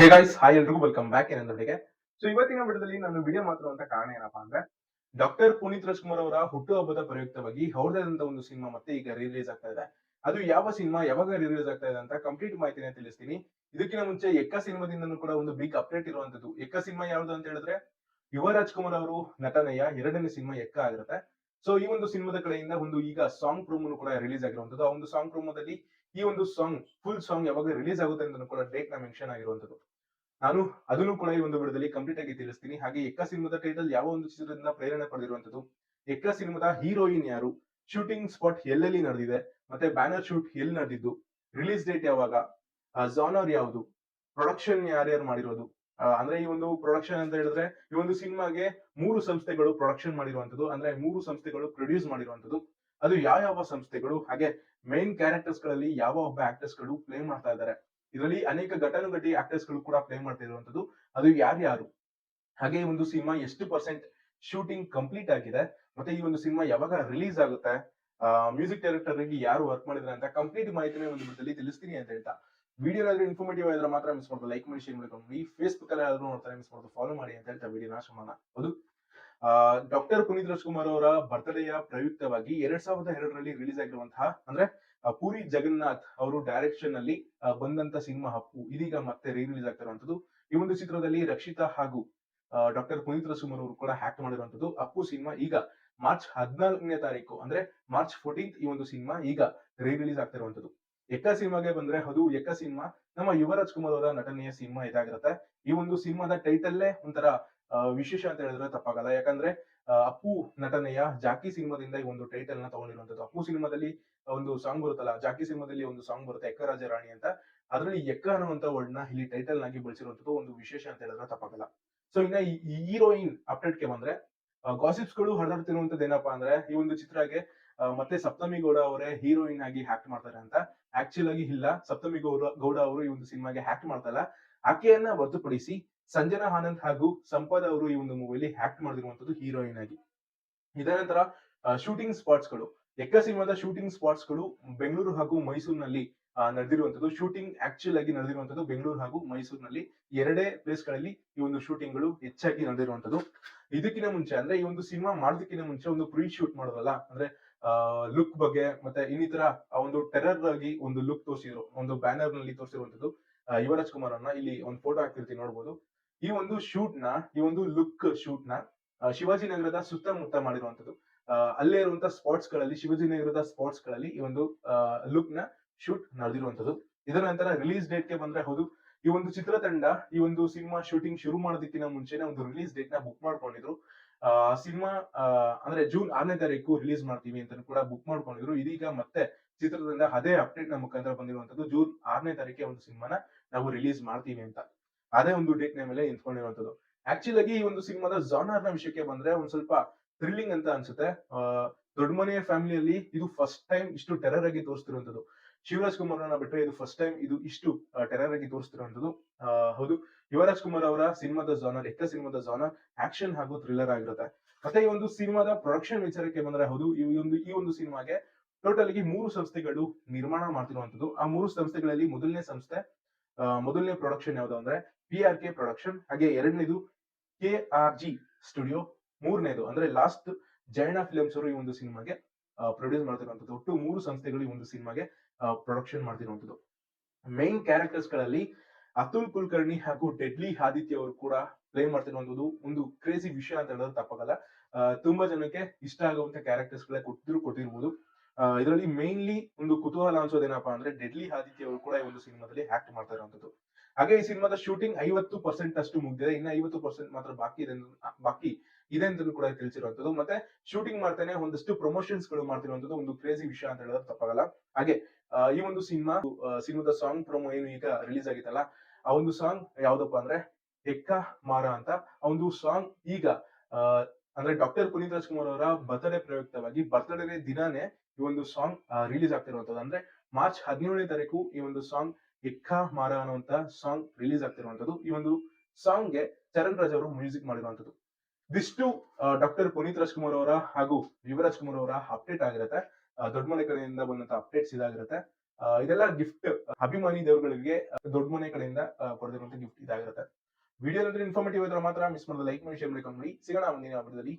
ಹೇ guys hi ಎಲ್ರಿಗೂ welcome back ಏನಂದ್ರೆ so ಇವತ್ತಿನ ಬಿಡದಲ್ಲಿ ನಾನು ವಿಡಿಯೋ ಮಾತಾಡುವಂತ ಕಾರಣ ಏನಪ್ಪಾ ಅಂದ್ರೆ ಡಾಕ್ಟರ್ ಪುನೀತ್ ರಾಜ್ಕುಮಾರ್ ಅವರ ಹುಟ್ಟುಹಬ್ಬದ ಪ್ರಯುಕ್ತವಾಗಿ ಅವ್ರದಾದಂತ ಒಂದು ಸಿನಿಮಾ ಮತ್ತೆ ಈಗ ರಿಲೀಸ್ ಆಗ್ತಾ ಇದೆ. ಅದು ಯಾವ ಸಿನಿಮಾ ಯಾವಾಗ ರಿಲೀಸ್ ಆಗ್ತಾ ಇದೆ ಅಂತ ಕಂಪ್ಲೀಟ್ ಮಾಹಿತಿನ ತಿಳಿಸ್ತೀನಿ. ಇದಕ್ಕಿಂತ ಮುಂಚೆ ಎಕ್ಕ ಸಿನಿಮಾದಿಂದನೂ ಕೂಡ ಒಂದು ಬಿಗ್ ಅಪ್ಡೇಟ್ ಇರುವಂತದ್ದು. ಎಕ್ಕ ಸಿನಿಮಾ ಯಾವ್ದು ಅಂತ ಹೇಳಿದ್ರೆ, ಯುವ ರಾಜ್ಕುಮಾರ್ ಅವರು ನಟನೆಯ ಎರಡನೇ ಸಿನಿಮಾ ಎಕ್ಕ ಆಗಿರುತ್ತೆ. ಸೊ ಈ ಒಂದು ಸಿನಿಮಾದ ಕಡೆಯಿಂದ ಒಂದು ಈಗ ಸಾಂಗ್ ಪ್ರೋಮೋನು ಕೂಡ ರಿಲೀಸ್ ಆಗಿರುವಂತದ್ದು. ಆ ಒಂದು ಸಾಂಗ್ ಪ್ರೋಮೋದಲ್ಲಿ ಈ ಒಂದು ಸಾಂಗ್ ಫುಲ್ ಸಾಂಗ್ ಯಾವಾಗ ರಿಲೀಸ್ ಆಗುತ್ತೆ ಅಂತ ಕೂಡ ಡೇಟ್ನ ಮೆನ್ಷನ್ ಆಗಿರುವಂತದ್ದು. ನಾನು ಅದನ್ನು ಕೂಡ ಈ ಒಂದು ವಿಡಿಯೋದಲ್ಲಿ ಕಂಪ್ಲೀಟ್ ಆಗಿ ತಿಳಿಸ್ತೀನಿ. ಹಾಗೆ ಎಕ್ಕ ಸಿನಿಮಾದ ಟೈಟಲ್ ಯಾವ ಒಂದು ಚಿತ್ರದಿಂದ ಪ್ರೇರಣೆ ಪಡೆದಿರುವಂತದ್ದು ಎಕ್ಕ ಸಿನಿಮಾದ ಹೀರೋಯಿನ್ ಯಾರು? ಶೂಟಿಂಗ್ ಸ್ಪಾಟ್ ಎಲ್ಲೆಲ್ಲಿ ನಡೆದಿದೆ? ಮತ್ತೆ ಬ್ಯಾನರ್ ಶೂಟ್ ಎಲ್ಲಿ ನಡೆದಿದ್ದು? ರಿಲೀಸ್ ಡೇಟ್ ಯಾವಾಗ? ಜಾನರ್ ಯಾವುದು? ಪ್ರೊಡಕ್ಷನ್ ಯಾರ್ಯಾರು ಮಾಡಿರೋದು? ಅಂದ್ರೆ ಈ ಒಂದು ಪ್ರೊಡಕ್ಷನ್ ಅಂತ ಹೇಳಿದ್ರೆ ಈ ಒಂದು ಸಿನಿಮಾಗೆ ಮೂರು ಸಂಸ್ಥೆಗಳು ಪ್ರೊಡಕ್ಷನ್ ಮಾಡಿರುವಂತದ್ದು ಅಂದ್ರೆ ಮೂರು ಸಂಸ್ಥೆಗಳು ಪ್ರೊಡ್ಯೂಸ್ ಮಾಡಿರುವಂತದ್ದು ಅದು ಯಾವ ಯಾವ ಸಂಸ್ಥೆಗಳು? ಹಾಗೆ ಮೇನ್ ಕ್ಯಾರೆಕ್ಟರ್ಸ್ಗಳಲ್ಲಿ ಯಾವ ಒಬ್ಬ ಆಕ್ಟರ್ಸ್ಗಳು ಪ್ಲೇ ಮಾಡ್ತಾ ಇದ್ದಾರೆ? ಇದರಲ್ಲಿ ಅನೇಕ ಘಟಾನುಘಟಿ ಆಕ್ಟರ್ಸ್ಗಳು ಕೂಡ ಪ್ಲೇ ಮಾಡ್ತಾ ಇರುವಂತದ್ದು ಅದು ಯಾರ್ಯಾರು ಹಾಗೆ ಈ ಒಂದು ಸಿನಿಮಾ ಎಷ್ಟು ಪರ್ಸೆಂಟ್ ಶೂಟಿಂಗ್ ಕಂಪ್ಲೀಟ್ ಆಗಿದೆ, ಮತ್ತೆ ಈ ಒಂದು ಸಿನಿಮಾ ಯಾವಾಗ ರಿಲೀಸ್ ಆಗುತ್ತೆ ಮ್ಯೂಸಿಕ್ ಡೈರೆಕ್ಟರ್ ಆಗಿ ಯಾರು ವರ್ಕ್ ಮಾಡಿದ್ರೆ ಅಂತ ಕಂಪ್ಲೀಟ್ ಮಾಹಿತಿನ ಒಂದು ವಿಡಿಯೋದಲ್ಲಿ ತಿಳಿಸ್ತೀನಿ ಅಂತ ಹೇಳ್ತಾ. ವಿಡಿಯೋ ಆದ್ರೆ ಇನ್ಫಾರ್ಮೇಟಿವ್ ಆದ್ರೆ ಮಾತ್ರ ಮಿಸ್ ಮಾಡೋದು ಲೈಕ್ ಮಾಡಿ ಶೇರ್ ಮಾಡ್ಕೊಂಡು ಈ ಫೇಸ್ಬುಕ್ ಅಲ್ಲಿ ಯಾರು ನೋಡ್ತಾರೆ ಮಿಸ್ ಮಾಡೋದು ಫಾಲೋ ಮಾಡಿ ಅಂತ ಹೇಳ್ತಾ ವಿಡಿಯೋನ ಶಮನ ಹೌದು. ಡಾಕ್ಟರ್ ಪುನೀತ್ ರಾಜ್ಕುಮಾರ್ ಅವರ ಬರ್ತ್ಡೇಯ ಪ್ರಯುಕ್ತವಾಗಿ ಎರಡ್ ಸಾವಿರದ ಎರಡರಲ್ಲಿ ರಿಲೀಸ್ ಆಗಿರುವಂತಹ, ಅಂದ್ರೆ ಪೂರಿ ಜಗನ್ನಾಥ್ ಅವರು ಡೈರೆಕ್ಷನ್ ಅಲ್ಲಿ ಬಂದಂತ ಸಿನಿಮಾ ಹಪ್ಪು ಇದೀಗ ಮತ್ತೆ ರೀ ರಿಲೀಸ್ ಆಗ್ತಿರುವಂತದ್ದು ಈ ಒಂದು ಚಿತ್ರದಲ್ಲಿ ರಕ್ಷಿತಾ ಹಾಗೂ ಡಾಕ್ಟರ್ ಪುನೀತ್ ರಸುಮರ್ ಅವರು ಕೂಡ ಹ್ಯಾಕ್ ಮಾಡಿರುವಂತದ್ದು ಅಪ್ಪು ಸಿನಿಮಾ ಈಗ ಮಾರ್ಚ್ ಹದಿನಾಲ್ಕನೇ ತಾರೀಕು, ಅಂದ್ರೆ ಮಾರ್ಚ್ ಫೋರ್ಟೀನ್ತ್ ಈ ಒಂದು ಸಿನಿಮಾ ಈಗ ರೀ ರಿಲೀಸ್ ಆಗ್ತಿರುವಂತದ್ದು ಎಕ್ಕ ಸಿನಿಮಾಗೆ ಬಂದ್ರೆ ಅದು ಎಕ್ಕ ಸಿನಿಮಾ. ನಮ್ಮ ಯುವರಾಜ್ ಕುಮಾರ್ ಅವರ ನಟನೆಯ ಸಿನಿಮಾ ಇದಾಗಿರುತ್ತೆ. ಈ ಒಂದು ಸಿನಿಮಾದ ಟೈಟಲ್ಲೇ ಒಂಥರ ವಿಶೇಷ ಅಂತ ಹೇಳಿದ್ರೆ ತಪ್ಪಾಗಲ್ಲ. ಯಾಕಂದ್ರೆ ಅಪ್ಪು ನಟನೆಯ ಜಾಕಿ ಸಿನಿಮಾದಿಂದ ಈ ಒಂದು ಟೈಟಲ್ನ ತಗೊಂಡಿರುವಂತದ್ದು ಅಪ್ಪು ಸಿನಿಮಾದಲ್ಲಿ ಒಂದು ಸಾಂಗ್ ಬರುತ್ತಲ್ಲ, ಜಾಕಿ ಸಿನಿಮಾದಲ್ಲಿ ಒಂದು ಸಾಂಗ್ ಬರುತ್ತೆ ಎಕ್ಕ ರಾಜ ರಾಣಿ ಅಂತ. ಅದರಲ್ಲಿ ಎಕ್ಕ ಅನ್ನುವಂತ ವರ್ಡ್ನ ಇಲ್ಲಿ ಟೈಟಲ್ ನಾಗಿ ಬಳಸಿರುವಂತದ್ದು ಒಂದು ವಿಶೇಷ ಅಂತ ಹೇಳಿದ್ರೆ ತಪ್ಪಾಗಲ್ಲ. ಸೊ ಇನ್ನ ಈ ಹೀರೋಯಿನ್ ಅಪ್ಡೇಟ್ಗೆ ಬಂದ್ರೆ ಗಾಸಿಪ್ಸ್ಗಳು ಹರಿದಾಡ್ತಿರುವಂತದ್ದು ಏನಪ್ಪಾ ಅಂದ್ರೆ, ಈ ಒಂದು ಚಿತ್ರಕ್ಕೆ ಮತ್ತೆ ಸಪ್ತಮಿ ಗೌಡ ಅವರೇ ಹೀರೋಯಿನ್ ಆಗಿ ಹ್ಯಾಕ್ಟ್ ಮಾಡ್ತಾರೆ ಅಂತ. ಆಕ್ಚುಲ್ ಆಗಿ ಇಲ್ಲ. ಸಪ್ತಮಿ ಗೌಡ ಗೌಡ ಅವರು ಈ ಒಂದು ಸಿನಿಮಾಗೆ ಹ್ಯಾಕ್ಟ್ ಮಾಡ್ತಲ್ಲ ಆಕೆಯನ್ನ ಹೊರತುಪಡಿಸಿ ಸಂಜನಾ ಆನಂದ್ ಹಾಗೂ ಸಂಪದ ಅವರು ಈ ಒಂದು ಮೂವಿಯಲ್ಲಿ ಆಕ್ಟ್ ಮಾಡಿರುವಂತದ್ದು ಹೀರೋಯಿನ್ ಆಗಿ. ಇದರ ನಂತರ ಶೂಟಿಂಗ್ ಸ್ಪಾಟ್ಸ್ಗಳು. ಎಕ್ಕ ಸಿನಿಮಾದ ಶೂಟಿಂಗ್ ಸ್ಪಾಟ್ಸ್ಗಳು ಬೆಂಗಳೂರು ಹಾಗೂ ಮೈಸೂರಿನಲ್ಲಿ ನಡೆದಿರುವಂತದ್ದು ಶೂಟಿಂಗ್ ಆಕ್ಚುಲ್ ಆಗಿ ನಡೆದಿರುವಂತದ್ದು ಬೆಂಗಳೂರು ಹಾಗೂ ಮೈಸೂರಿನಲ್ಲಿ. ಎರಡೇ ಪ್ಲೇಸ್ಗಳಲ್ಲಿ ಈ ಒಂದು ಶೂಟಿಂಗ್ಗಳು ಹೆಚ್ಚಾಗಿ ನಡೆದಿರುವಂತದ್ದು ಇದಕ್ಕಿಂತ ಮುಂಚೆ ಅಂದ್ರೆ ಈ ಒಂದು ಸಿನಿಮಾ ಮಾಡೋದಕ್ಕಿಂತ ಮುಂಚೆ ಒಂದು ಪ್ರೀ ಶೂಟ್ ಮಾಡೋದಲ್ಲ. ಅಂದ್ರೆ ಲುಕ್ ಬಗ್ಗೆ ಮತ್ತೆ ಇನ್ನಿತರ ಒಂದು ಟೆರರ್ ಆಗಿ ಒಂದು ಲುಕ್ ತೋರಿಸಿದ್ರು, ಒಂದು ಬ್ಯಾನರ್ನಲ್ಲಿ ತೋರಿಸಿರುವಂತದ್ದು ಯುವರಾಜ್ ಕುಮಾರ್ ಅನ್ನ ಇಲ್ಲಿ ಒಂದು ಫೋಟೋ ಹಾಕ್ತಿರ್ತೀನಿ, ನೋಡ್ಬೋದು. ಈ ಒಂದು ಶೂಟ್ನ, ಈ ಒಂದು ಲುಕ್ ಶೂಟ್ನ ಶಿವಾಜಿ ನಗರದ ಸುತ್ತಮುತ್ತ ಮಾಡಿರುವಂತದ್ದು ಅಲ್ಲೇ ಇರುವಂತಹ ಸ್ಪಾಟ್ಸ್ಗಳಲ್ಲಿ, ಶಿವಾಜಿ ನಗರದ ಸ್ಪಾಟ್ಸ್ಗಳಲ್ಲಿ ಈ ಒಂದು ಲುಕ್ನ ಶೂಟ್ ನಡೆದಿರುವಂತದ್ದು ಇದರ ನಂತರ ರಿಲೀಸ್ ಡೇಟ್ಗೆ ಬಂದ್ರೆ ಹೌದು. ಈ ಒಂದು ಚಿತ್ರತಂಡ, ಈ ಒಂದು ಸಿನಿಮಾ ಶೂಟಿಂಗ್ ಶುರು ಮಾಡೋದಕ್ಕಿಂತ ಮುಂಚೆನೆ ಒಂದು ರಿಲೀಸ್ ಡೇಟ್ನ ಬುಕ್ ಮಾಡ್ಕೊಂಡಿದ್ರು. ಸಿನಿಮಾ ಅಂದ್ರೆ ಜೂನ್ ಆರನೇ ತಾರೀಕು ರಿಲೀಸ್ ಮಾಡ್ತೀವಿ ಅಂತ ಕೂಡ ಬುಕ್ ಮಾಡ್ಕೊಂಡಿದ್ರು. ಇದೀಗ ಮತ್ತೆ ಚಿತ್ರತಂಡ ಅದೇ ಅಪ್ಡೇಟ್ನ ಮುಖಾಂತರ ಬಂದಿರುವಂತದ್ದು ಜೂನ್ ಆರನೇ ತಾರೀಕಿಗೆ ಒಂದು ಸಿನಿಮಾನ ನಾವು ರಿಲೀಸ್ ಮಾಡ್ತೀವಿ ಅಂತ. ಅದೇ ಒಂದು ಡೇಟ್ನ ಮೇಲೆ ನಿಂತ್ಕೊಂಡಿರುವಂತದ್ದು ಆಕ್ಚುಲ್ ಆಗಿ ಈ ಒಂದು ಸಿನಿಮಾದ ಜಾನರ್ನ ವಿಷಯಕ್ಕೆ ಬಂದ್ರೆ ಒಂದ್ ಸ್ವಲ್ಪ ಥ್ರಿಲ್ಲಿಂಗ್ ಅಂತ ಅನ್ಸುತ್ತೆ. ದೊಡ್ಡ ಮನೆಯ ಫ್ಯಾಮಿಲಿಯಲ್ಲಿ ಇದು ಫಸ್ಟ್ ಟೈಮ್ ಇಷ್ಟು ಟೆರರ್ ಆಗಿ ತೋರಿಸ್ತಿರುವಂತದ್ದು ಶಿವರಾಜ್ ಕುಮಾರ್ ಬಿಟ್ಟರೆ ಇದು ಫಸ್ಟ್ ಟೈಮ್ ಇದು ಇಷ್ಟು ಟೆರರ್ ಆಗಿ ತೋರಿಸ್ತಿರುವಂತದ್ದು ಹೌದು. ಯುವರಾಜ್ ಕುಮಾರ್ ಅವರ ಸಿನಿಮಾದ ಜಾನರ್ ಎಕ್ಕ ಸಿನಿಮಾದ ಜಾನರ್ ಆಕ್ಷನ್ ಹಾಗೂ ಥ್ರಿಲ್ಲರ್ ಆಗಿರುತ್ತೆ. ಮತ್ತೆ ಈ ಒಂದು ಸಿನಿಮಾದ ಪ್ರೊಡಕ್ಷನ್ ವಿಚಾರಕ್ಕೆ ಬಂದ್ರೆ ಹೌದು, ಈ ಒಂದು ಈ ಒಂದು ಸಿನಿಮಾಗೆ ಟೋಟಲ್ ಆಗಿ ಮೂರು ಸಂಸ್ಥೆಗಳು ನಿರ್ಮಾಣ ಮಾಡ್ತಿರುವಂತದ್ದು ಆ ಮೂರು ಸಂಸ್ಥೆಗಳಲ್ಲಿ ಮೊದಲನೇ ಸಂಸ್ಥೆ ಮೊದಲನೇ ಪ್ರೊಡಕ್ಷನ್ ಯಾವುದು ಅಂದ್ರೆ ಪಿ ಆರ್ ಕೆ ಪ್ರೊಡಕ್ಷನ್ ಹಾಗೆ ಎರಡನೇದು ಕೆ ಆರ್ ಜಿ ಸ್ಟುಡಿಯೋ ಮೂರನೇದು ಅಂದ್ರೆ ಲಾಸ್ಟ್ ಜೈನ ಫಿಲಮ್ಸ್ ಅವರು ಈ ಒಂದು ಸಿನಿಮಾಗೆ ಪ್ರೊಡ್ಯೂಸ್ ಮಾಡ್ತಿರುವಂತದ್ದು ಒಟ್ಟು ಮೂರು ಸಂಸ್ಥೆಗಳು ಈ ಒಂದು ಸಿನಿಮಾಗೆ ಪ್ರೊಡಕ್ಷನ್ ಮಾಡ್ತಿರುವಂತದ್ದು ಮೈನ್ ಕ್ಯಾರೆಕ್ಟರ್ಸ್ಗಳಲ್ಲಿ ಅತುಲ್ ಕುಲಕರ್ಣಿ ಹಾಗೂ ಡೆಡ್ಲಿ ಆದಿತ್ಯ ಅವರು ಕೂಡ ಪ್ಲೇ ಮಾಡ್ತಿರುವಂತದ್ದು ಒಂದು ಕ್ರೇಜಿ ವಿಷಯ ಅಂತ ಹೇಳೋದು ತಪ್ಪಾಗಲ್ಲ. ತುಂಬಾ ಜನಕ್ಕೆ ಇಷ್ಟ ಆಗುವಂತ ಕ್ಯಾರೆಕ್ಟರ್ಸ್ ಗಳೇ ಕೊಟ್ಟಿದ್ರು ಕೊಟ್ಟಿರ್ಬೋದು. ಇದರಲ್ಲಿ ಮೇನ್ಲಿ ಒಂದು ಕುತೂಹಲ ಅನ್ಸೋದೇನಪ್ಪಾ ಅಂದ್ರೆ ಡೆಡ್ಲಿ ಆದಿತ್ಯ ಅವರು ಕೂಡ ಈ ಒಂದು ಸಿನಿಮಾದಲ್ಲಿ ಆಕ್ಟ್ ಮಾಡ್ತಾ ಇರುವಂತದ್ದು ಹಾಗೆ ಈ ಸಿನಿಮಾದ ಶೂಟಿಂಗ್ ಐವತ್ತು ಪರ್ಸೆಂಟ್ ಅಷ್ಟು ಮುಗಿದಿದೆ. ಇನ್ನ ಐವತ್ತು ಪರ್ಸೆಂಟ್ ಮಾತ್ರ ಬಾಕಿ ಇದೆ ಬಾಕಿ ಇದೆ ಅಂತ ಕೂಡ ತಿಳಿಸಿರುವಂತದ್ದು ಮತ್ತೆ ಶೂಟಿಂಗ್ ಮಾಡ್ತಾನೆ ಒಂದಷ್ಟು ಪ್ರಮೋಷನ್ಸ್ಗಳು ಮಾಡ್ತಿರುವಂತದ್ದು ಒಂದು ಕ್ರೇಜಿ ವಿಷಯ ಅಂತ ಹೇಳಿದ್ರೆ ತಪ್ಪಾಗಲ್ಲ. ಹಾಗೆ ಈ ಒಂದು ಸಿನಿಮಾ ಸಿನಿಮಾದ ಸಾಂಗ್ ಪ್ರೊಮೋ ಏನು ಈಗ ರಿಲೀಸ್ ಆಗಿತ್ತಲ್ಲ, ಆ ಒಂದು ಸಾಂಗ್ ಯಾವ್ದಪ್ಪ ಅಂದ್ರೆ ಎಕ್ಕ ಮಾರ ಅಂತ, ಆ ಒಂದು ಸಾಂಗ್ ಈಗ ಅಂದ್ರೆ ಡಾಕ್ಟರ್ ಪುನೀತ್ ರಾಜ್ಕುಮಾರ್ ಅವರ ಬರ್ತ್ಡೇ ಪ್ರಯುಕ್ತವಾಗಿ ಬರ್ತ್ಡೇ ದಿನಾನೇ ಈ ಒಂದು ಸಾಂಗ್ ರಿಲೀಸ್ ಆಗ್ತಿರುವಂತದ್ದು ಅಂದ್ರೆ ಮಾರ್ಚ್ ಹದಿನೇಳನೇ ತಾರೀಕು ಈ ಒಂದು ಸಾಂಗ್ ಇಕ್ಕಾ ಮಾರ ಅನ್ನುವಂತ ಸಾಂಗ್ ರಿಲೀಸ್ ಆಗ್ತಿರುವಂತದ್ದು ಈ ಒಂದು ಸಾಂಗ್ಗೆ ಚರಣ್ ರಾಜ್ ಅವರು ಮ್ಯೂಸಿಕ್ ಮಾಡಿರುವಂತದ್ದು ಇದಿಷ್ಟು ಡಾಕ್ಟರ್ ಪುನೀತ್ ರಾಜ್ಕುಮಾರ್ ಅವರ ಹಾಗೂ ಯುವರಾಜ್ ಕುಮಾರ್ ಅವರ ಅಪ್ಡೇಟ್ ಆಗಿರುತ್ತೆ. ದೊಡ್ಡ ಮನೆ ಕಡೆಯಿಂದ ಬಂದಂತ ಅಪ್ಡೇಟ್ಸ್ ಇದಾಗಿರುತ್ತೆ. ಇದೆಲ್ಲ ಗಿಫ್ಟ್ ಅಭಿಮಾನಿ ದೇವರುಗಳಿಗೆ ದೊಡ್ಡ ಮನೆ ಕಡೆಯಿಂದ ಆ, ಗಿಫ್ಟ್ ಇದಾಗಿರುತ್ತೆ. ವಿಡಿಯೋ ಇನ್ಫಾರ್ಮೇಟಿವ್ ಇದ್ರೆ ಮಾತ್ರ ಮಿಸ್ ಮಾಡಿದ ಲೈಕ್ ಮಾಡಿ ಶೇರ್ ಮಾಡಿ ಸಿಗೋಣ ಮುಂದಿನ ಹಬ್ಬದಲ್ಲಿ.